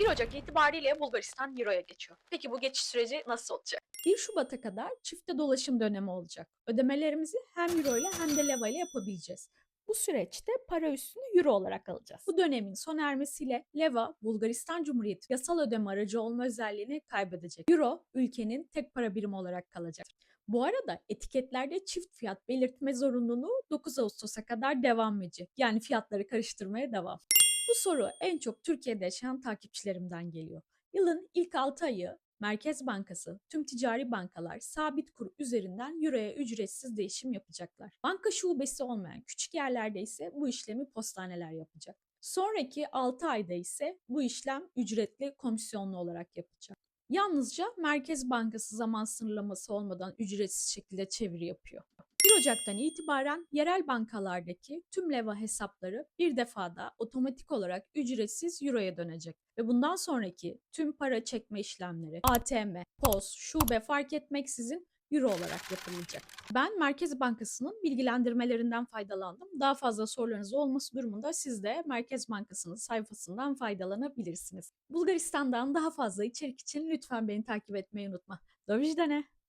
1 Ocak itibariyle Bulgaristan Euro'ya geçiyor. Peki bu geçiş süreci nasıl olacak? 1 Şubat'a kadar çifte dolaşım dönemi olacak. Ödemelerimizi hem euro ile hem de leva ile yapabileceğiz. Bu süreçte para üstünü euro olarak alacağız. Bu dönemin sona ermesiyle leva Bulgaristan Cumhuriyeti yasal ödeme aracı olma özelliğini kaybedecek. Euro ülkenin tek para birimi olarak kalacak. Bu arada etiketlerde çift fiyat belirtme zorunluluğu 9 Ağustos'a kadar devam edecek. Yani fiyatları karıştırmaya devam. Bu soru en çok Türkiye'de yaşayan takipçilerimden geliyor. Yılın ilk 6 ayı Merkez Bankası, tüm ticari bankalar sabit kur üzerinden euroya ücretsiz değişim yapacaklar. Banka şubesi olmayan küçük yerlerde ise bu işlemi postaneler yapacak. Sonraki 6 ayda ise bu işlem ücretli komisyonlu olarak yapacak. Yalnızca Merkez Bankası zaman sınırlaması olmadan ücretsiz şekilde çeviri yapıyor. 1 Ocak'tan itibaren yerel bankalardaki tüm leva hesapları bir defada otomatik olarak ücretsiz euroya dönecek ve bundan sonraki tüm para çekme işlemleri ATM, POS, şube fark etmeksizin euro olarak yapılacak. Ben Merkez Bankası'nın bilgilendirmelerinden faydalandım. Daha fazla sorularınız olması durumunda siz de Merkez Bankası'nın sayfasından faydalanabilirsiniz. Bulgaristan'dan daha fazla içerik için lütfen beni takip etmeyi unutma. Do widzenia!